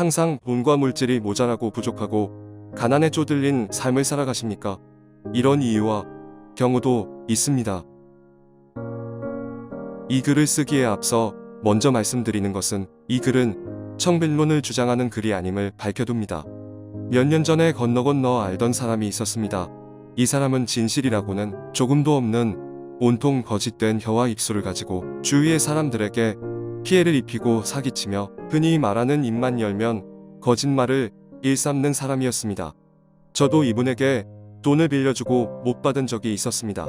항상 돈과 물질이 모자라고 부족하고 가난에 쪼들린 삶을 살아가십니까? 이런 이유와 경우도 있습니다. 이 글을 쓰기에 앞서 먼저 말씀드리는 것은 이 글은 청빌론을 주장하는 글이 아님을 밝혀둡니다. 몇 년 전에 건너 건너 알던 사람이 있었습니다. 이 사람은 진실이라고는 조금도 없는 온통 거짓된 혀와 입술을 가지고 주위의 사람들에게 피해를 입히고 사기치며 흔히 말하는 입만 열면 거짓말을 일삼는 사람이었습니다. 저도 이분에게 돈을 빌려주고 못 받은 적이 있었습니다.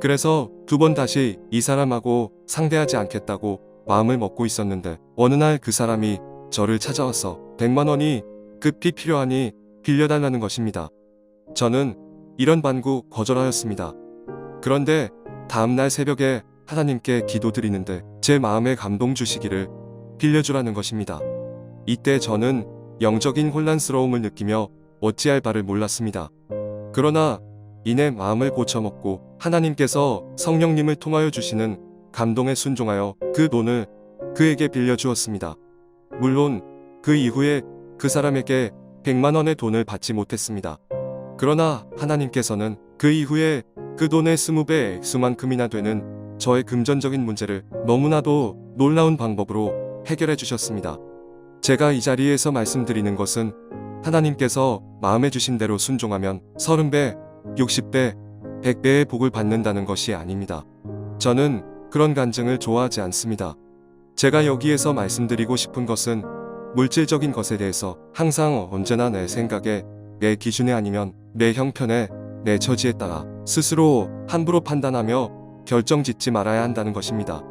그래서 두 번 다시 이 사람하고 상대하지 않겠다고 마음을 먹고 있었는데 어느 날 그 사람이 저를 찾아와서 100만 원이 급히 필요하니 빌려달라는 것입니다. 저는 이런 반구 거절하였습니다. 그런데 다음날 새벽에 하나님께 기도드리는데 제 마음에 감동 주시기를 빌려주라는 것입니다. 이때 저는 영적인 혼란스러움을 느끼며 어찌할 바를 몰랐습니다. 그러나 이내 마음을 고쳐먹고 하나님께서 성령님을 통하여 주시는 감동에 순종하여 그 돈을 그에게 빌려주었습니다. 물론 그 이후에 그 사람에게 100만 원의 돈을 받지 못했습니다. 그러나 하나님께서는 그 이후에 그 돈의 20배 액수만큼이나 되는 저의 금전적인 문제를 너무나도 놀라운 방법으로 해결해 주셨습니다. 제가 이 자리에서 말씀드리는 것은 하나님께서 마음에 주신 대로 순종하면 30배, 60배, 100배의 복을 받는다는 것이 아닙니다. 저는 그런 간증을 좋아하지 않습니다. 제가 여기에서 말씀드리고 싶은 것은 물질적인 것에 대해서 항상 언제나 내 생각에 내 기준에 아니면 내 형편에 내 처지에 따라 스스로 함부로 판단하며 결정 짓지 말아야 한다는 것입니다.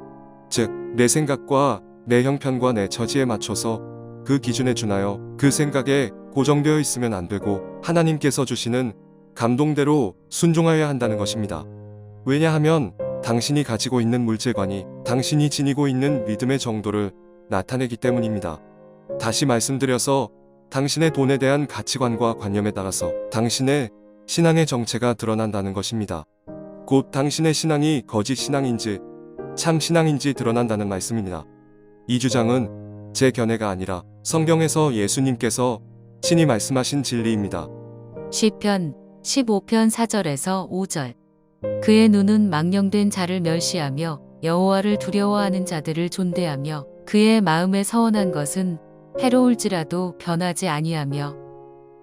즉, 내 생각과 내 형편과 내 처지에 맞춰서 그 기준에 준하여 그 생각에 고정되어 있으면 안 되고 하나님께서 주시는 감동대로 순종하여야 한다는 것입니다. 왜냐하면 당신이 가지고 있는 물질관이 당신이 지니고 있는 믿음의 정도를 나타내기 때문입니다. 다시 말씀드려서 당신의 돈에 대한 가치관과 관념에 따라서 당신의 신앙의 정체가 드러난다는 것입니다. 곧 당신의 신앙이 거짓 신앙인지 참 신앙인지 드러난다는 말씀입니다. 이 주장은 제 견해가 아니라 성경에서 예수님께서 친히 말씀하신 진리입니다. 시편 15편 4절에서 5절 그의 눈은 망령된 자를 멸시하며 여호와를 두려워하는 자들을 존대하며 그의 마음에 서원한 것은 해로울지라도 변하지 아니하며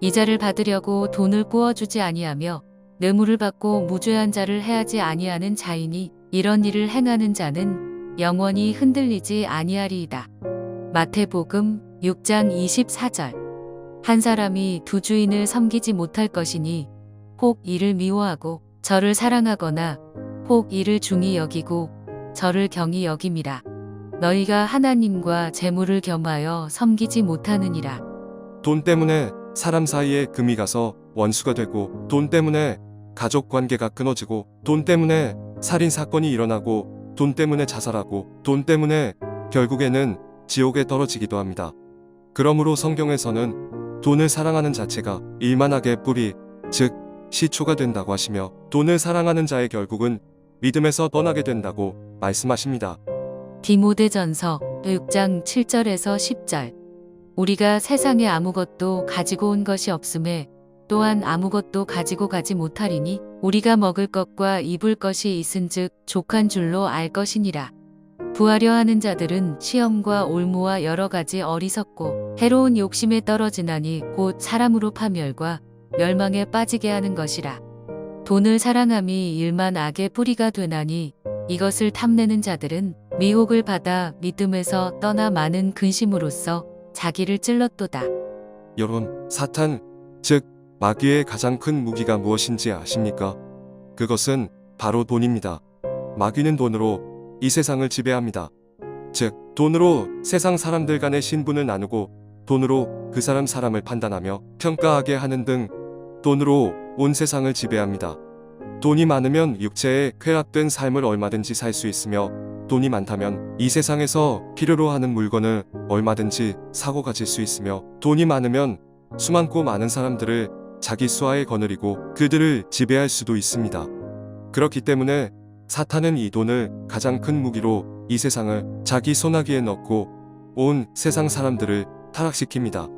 이자를 받으려고 돈을 꾸어주지 아니하며 뇌물을 받고 무죄한 자를 해하지 아니하는 자이니 이런 일을 행하는 자는 영원히 흔들리지 아니하리이다. 마태복음 6장 24절 한 사람이 두 주인을 섬기지 못할 것이니 혹 이를 미워하고 저를 사랑하거나 혹 이를 중히 여기고 저를 경히 여김이라. 너희가 하나님과 재물을 겸하여 섬기지 못하느니라. 돈 때문에 사람 사이에 금이 가서 원수가 되고 돈 때문에 가족 관계가 끊어지고 돈 때문에 살인 사건이 일어나고 돈 때문에 자살하고 돈 때문에 결국에는 지옥에 떨어지기도 합니다. 그러므로 성경에서는 돈을 사랑하는 자체가 일만하게 뿌리, 즉 시초가 된다고 하시며 돈을 사랑하는 자의 결국은 믿음에서 떠나게 된다고 말씀하십니다. 디모데전서 6장 7절에서 10절 우리가 세상에 아무것도 가지고 온 것이 없음에 또한 아무것도 가지고 가지 못하리니 우리가 먹을 것과 입을 것이 있은즉 족한 줄로 알 것이니라. 부하려 하는 자들은 시험과 올무와 여러 가지 어리석고 해로운 욕심에 떨어지나니 곧 사람으로 파멸과 멸망에 빠지게 하는 것이라. 돈을 사랑함이 일만 악의 뿌리가 되나니 이것을 탐내는 자들은 미혹을 받아 믿음에서 떠나 많은 근심으로써 자기를 찔렀도다. 여러분, 사탄, 즉 마귀의 가장 큰 무기가 무엇인지 아십니까? 그것은 바로 돈입니다. 마귀는 돈으로 이 세상을 지배합니다. 즉, 돈으로 세상 사람들 간의 신분을 나누고 돈으로 그 사람 사람을 판단하며 평가하게 하는 등 돈으로 온 세상을 지배합니다. 돈이 많으면 육체의 쾌락된 삶을 얼마든지 살 수 있으며 돈이 많다면 이 세상에서 필요로 하는 물건을 얼마든지 사고 가질 수 있으며 돈이 많으면 수많고 많은 사람들을 자기 수하에 거느리고 그들을 지배할 수도 있습니다. 그렇기 때문에 사탄은 이 돈을 가장 큰 무기로 이 세상을 자기 손아귀에 넣고 온 세상 사람들을 타락시킵니다.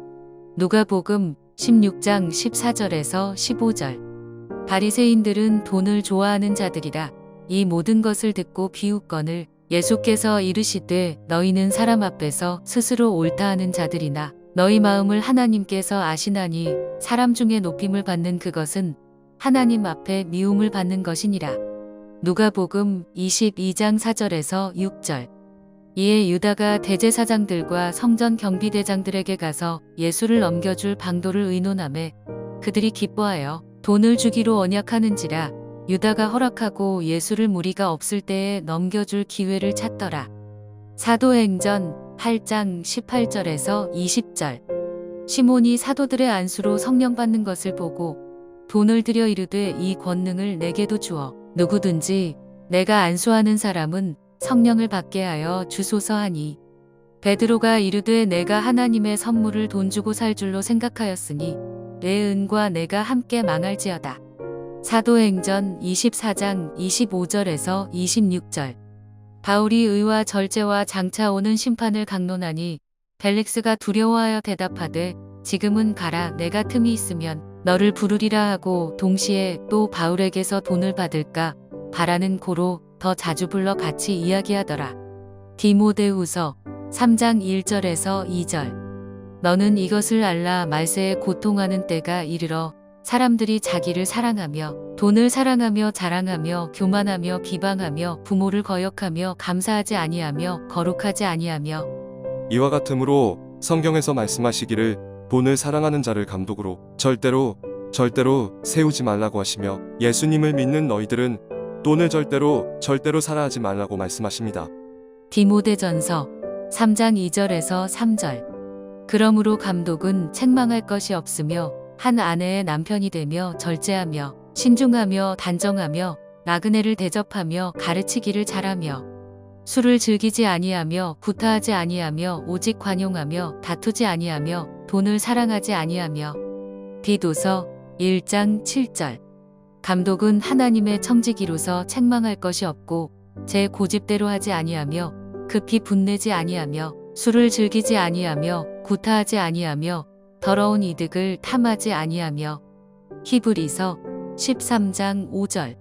누가복음 16장 14절에서 15절. 바리새인들은 돈을 좋아하는 자들이라 이 모든 것을 듣고 비웃거늘 예수께서 이르시되 너희는 사람 앞에서 스스로 옳다 하는 자들이나 너희 마음을 하나님께서 아시나니 사람 중에 높임을 받는 그것은 하나님 앞에 미움을 받는 것이니라. 누가복음 22장 4절에서 6절. 이에 유다가 대제사장들과 성전 경비대장들에게 가서 예수를 넘겨줄 방도를 의논함에 그들이 기뻐하여 돈을 주기로 언약하는지라 유다가 허락하고 예수를 무리가 없을 때에 넘겨줄 기회를 찾더라. 사도행전 8장 18절에서 20절. 시몬이 사도들의 안수로 성령 받는 것을 보고 돈을 들여 이르되 이 권능을 내게도 주어 누구든지 내가 안수하는 사람은 성령을 받게 하여 주소서 하니 베드로가 이르되 내가 하나님의 선물을 돈 주고 살 줄로 생각하였으니 내 은과 내가 함께 망할지어다. 사도행전 24장 25절에서 26절. 바울이 의와 절제와 장차 오는 심판을 강론하니 벨릭스가 두려워하여 대답하되 지금은 가라 내가 틈이 있으면 너를 부르리라 하고 동시에 또 바울에게서 돈을 받을까 바라는 고로 더 자주 불러 같이 이야기하더라. 디모데후서 3장 1절에서 2절. 너는 이것을 알라 말세에 고통하는 때가 이르러 사람들이 자기를 사랑하며 돈을 사랑하며 자랑하며 교만하며 비방하며 부모를 거역하며 감사하지 아니하며 거룩하지 아니하며 이와 같으므로 성경에서 말씀하시기를 돈을 사랑하는 자를 감독으로 절대로 절대로 세우지 말라고 하시며 예수님을 믿는 너희들은 돈을 절대로 절대로 사랑하지 말라고 말씀하십니다. 디모데전서 3장 2절에서 3절. 그러므로 감독은 책망할 것이 없으며 한 아내의 남편이 되며 절제하며 신중하며 단정하며 나그네를 대접하며 가르치기를 잘하며 술을 즐기지 아니하며 구타하지 아니하며 오직 관용하며 다투지 아니하며 돈을 사랑하지 아니하며. 디도서 1장 7절. 감독은 하나님의 청지기로서 책망할 것이 없고 제 고집대로 하지 아니하며 급히 분내지 아니하며 술을 즐기지 아니하며 구타하지 아니하며 더러운 이득을 탐하지 아니하며 히브리서 13장 5절.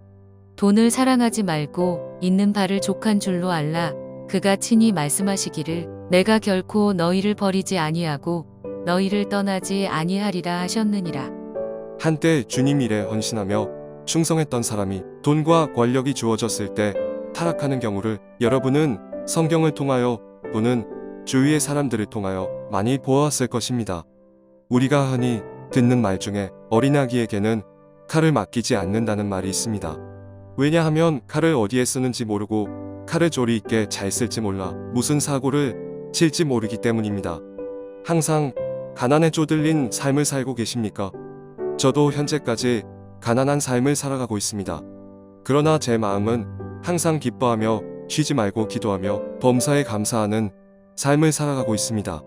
돈을 사랑하지 말고 있는 바를 족한 줄로 알라. 그가 친히 말씀하시기를 내가 결코 너희를 버리지 아니하고 너희를 떠나지 아니하리라 하셨느니라. 한때 주님 일에 헌신하며 충성했던 사람이 돈과 권력이 주어졌을 때 타락하는 경우를 여러분은 성경을 통하여 또는 주위의 사람들을 통하여 많이 보아왔을 것입니다. 우리가 흔히 듣는 말 중에 어린아기에게는 칼을 맡기지 않는다는 말이 있습니다. 왜냐하면 칼을 어디에 쓰는지 모르고 칼을 조리 있게 잘 쓸지 몰라 무슨 사고를 칠지 모르기 때문입니다. 항상 가난에 쪼들린 삶을 살고 계십니까? 저도 현재까지 가난한 삶을 살아가고 있습니다. 그러나 제 마음은 항상 기뻐하며 쉬지 말고 기도하며 범사에 감사하는 삶을 살아가고 있습니다.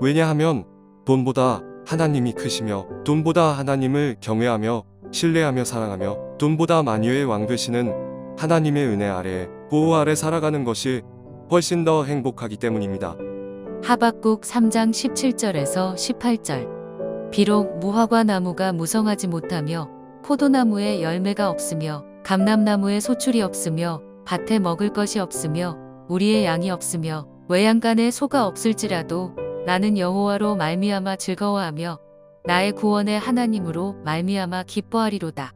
왜냐하면 돈보다 하나님이 크시며 돈보다 하나님을 경외하며 신뢰하며 사랑하며 돈보다 만유의 왕 되시는 하나님의 은혜 아래 보호 아래 살아가는 것이 훨씬 더 행복하기 때문입니다. 하박국 3장 17절에서 18절. 비록 무화과 나무가 무성하지 못하며 포도나무에 열매가 없으며 감람나무에 소출이 없으며 밭에 먹을 것이 없으며 우리의 양이 없으며 외양간에 소가 없을지라도 나는 여호와로 말미암아 즐거워하며 나의 구원의 하나님으로 말미암아 기뻐하리로다.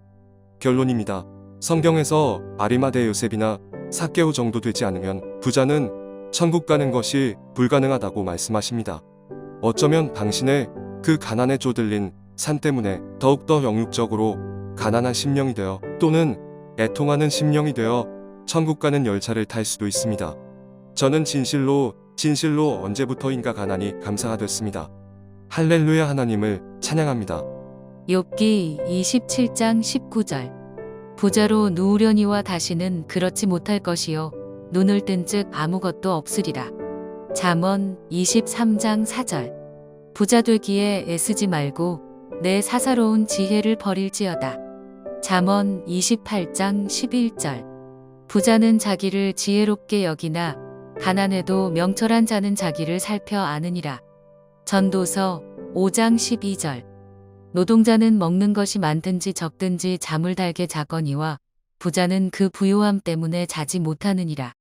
결론입니다. 성경에서 아리마대 요셉이나 사개오 정도 되지 않으면 부자는 천국 가는 것이 불가능하다고 말씀하십니다. 어쩌면 당신의 그 가난에 쪼들린 산 때문에 더욱더 영육적으로 가난한 심령이 되어 또는 애통하는 심령이 되어 천국 가는 열차를 탈 수도 있습니다. 저는 진실로 진실로 언제부터인가 가난이 감사가 됐습니다. 할렐루야 하나님을 찬양합니다. 욥기 27장 19절 부자로 누우려니와 다시는 그렇지 못할 것이요 눈을 뜬 즉 아무것도 없으리라. 잠언 23장 4절 부자 되기에 애쓰지 말고 내 사사로운 지혜를 버릴지어다. 잠언 28장 11절 부자는 자기를 지혜롭게 여기나 가난해도 명철한 자는 자기를 살펴 아느니라. 전도서 5장 12절 노동자는 먹는 것이 많든지 적든지 잠을 달게 자거니와 부자는 그 부요함 때문에 자지 못하느니라.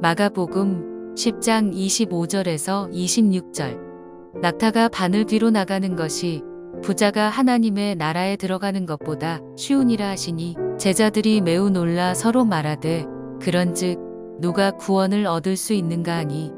마가복음 10장 25절에서 26절 낙타가 바늘 뒤로 나가는 것이 부자가 하나님의 나라에 들어가는 것보다 쉬우니라 하시니 제자들이 매우 놀라 서로 말하되 그런즉 누가 구원을 얻을 수 있는가 하니?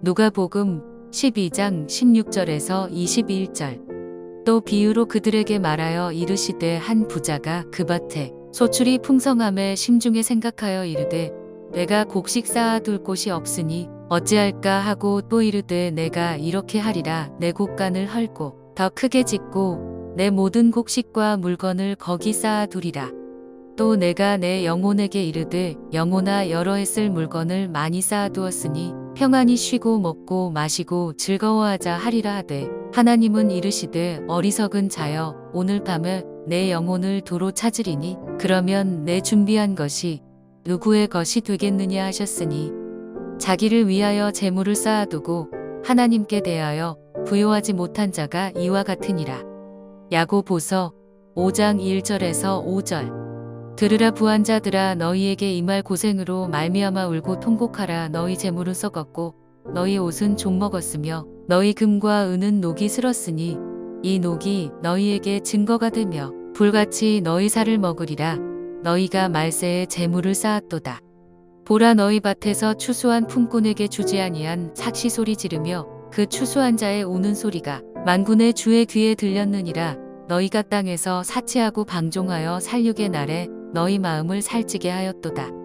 누가복음 12장 16절에서 21절. 또 비유로 그들에게 말하여 이르시되 한 부자가 그 밭에 소출이 풍성함에 심중에 생각하여 이르되 내가 곡식 쌓아둘 곳이 없으니 어찌할까 하고 또 이르되 내가 이렇게 하리라. 내 곡간을 헐고 더 크게 짓고 내 모든 곡식과 물건을 거기 쌓아두리라 또 내가 내 영혼에게 이르되 영혼아 여러 해 쓸 물건을 많이 쌓아두었으니 평안히 쉬고 먹고 마시고 즐거워하자 하리라 하되 하나님은 이르시되 어리석은 자여 오늘 밤에 내 영혼을 도로 찾으리니 그러면 내 준비한 것이 누구의 것이 되겠느냐 하셨으니 자기를 위하여 재물을 쌓아두고 하나님께 대하여 부요하지 못한 자가 이와 같으니라. 야고보서 5장 1절에서 5절 들으라 부한자들아 너희에게 임할 고생으로 말미암아 울고 통곡하라. 너희 재물은 썩었고 너희 옷은 종 먹었으며 너희 금과 은은 녹이 슬었으니 이 녹이 너희에게 증거가 되며 불같이 너희 살을 먹으리라. 너희가 말세에 재물을 쌓았도다. 보라 너희 밭에서 추수한 품꾼에게 주지 아니한 삭시 소리 지르며 그 추수한 자의 우는 소리가 만군의 주의 귀에 들렸느니라. 너희가 땅에서 사치하고 방종하여 살육의 날에 너희 마음을 살찌게 하였도다